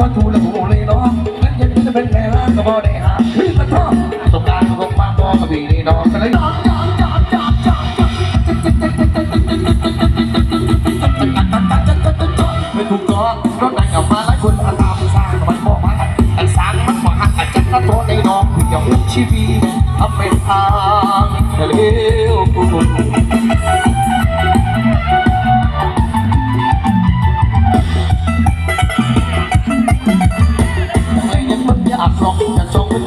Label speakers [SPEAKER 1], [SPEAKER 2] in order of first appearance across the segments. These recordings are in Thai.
[SPEAKER 1] ว
[SPEAKER 2] ย
[SPEAKER 1] ๆไม่ชมมาทูละหูเลยเนาะมันยังจะเป็นแม่ก็บ่ได้หาพี่มาทอสงการของบางบ่กับพี่นี่น้องกันเลยน้องจอดจอดจอดจอดไม่ถูกต้องรถไหนออกมาหลายคนอาตามสร้างมันมองมาแต่สร้างมันมาหักแต่จักรตัวในน้องเกี่ยวชีวิตทำเป็นทางเร็ว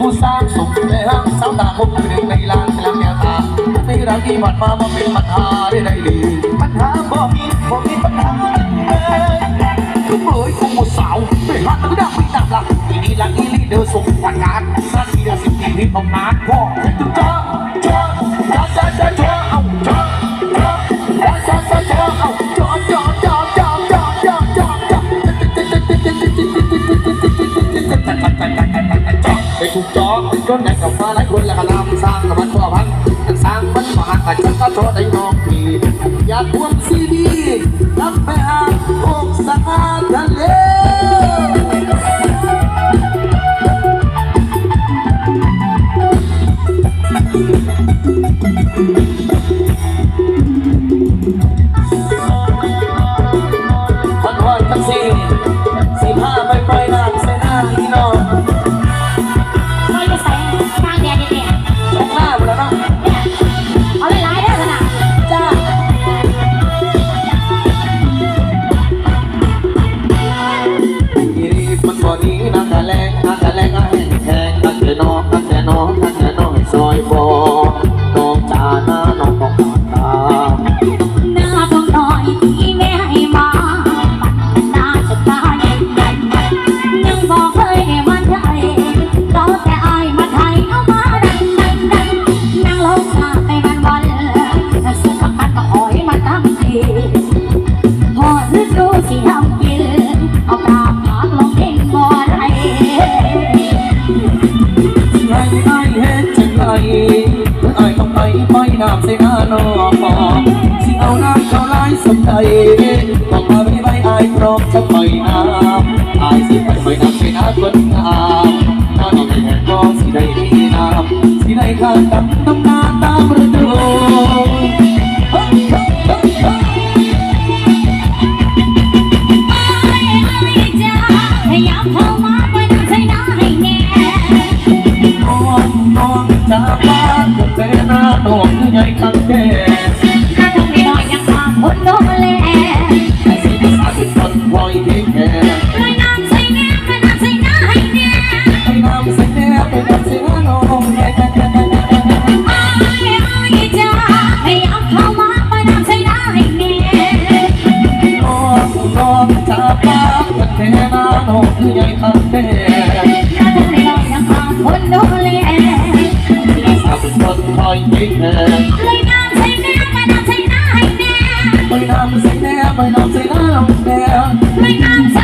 [SPEAKER 1] ผู้สร้างสุขในห้างสาวตาคมหนึ่งในลานลังแนวตาในรักที่ผ่านมาบ่เป็นปัญหาได้ได้ดีปัญหาบ่มีบ่มีปัญหาทุกเลยของผู้สาวไม่รักก็ได้ไม่ตามหลักอีนี่ละอีลีเดอร์ส่งประกาศสั้นทีเดียวสิบปีที่ทำงานพ่อ กจองจนได้กลับฟ้าหลายคนแล้วก็นำสร้างกับมันพ่อพันสร้างมันมาหักกันก็โทษได้น้องพี่อยากทวงซีดีรับไปหาโอกสาทะเล ไอ้
[SPEAKER 3] ไอ้เฮ็
[SPEAKER 1] ดจังไงไอ้ต้องไปไปน้ำใส่หน้านองบอกสิเอาน้ำเข้าลายสมใจต้องมาไม่ไว้ไอ้พร้อมจะไปน้ำไอ้สิไปไปน้ำใส่หน้าคนงามน้าน้องแห่งก็สิได้ดีน้ำสิได้ข้างดำน้ำนาตามฤดู
[SPEAKER 3] ให
[SPEAKER 1] ญ่ตั้งแต่
[SPEAKER 3] คนดูแล
[SPEAKER 1] สับสนคอยยิ้มแย้ม
[SPEAKER 3] เลยน้ำใส่ไม่
[SPEAKER 1] ไปน้ำใส่หน้า
[SPEAKER 3] ให้แม่เลยน้ำใส่ไม่ไปน้ำใส่หน้าให้แม่เลยน้ำ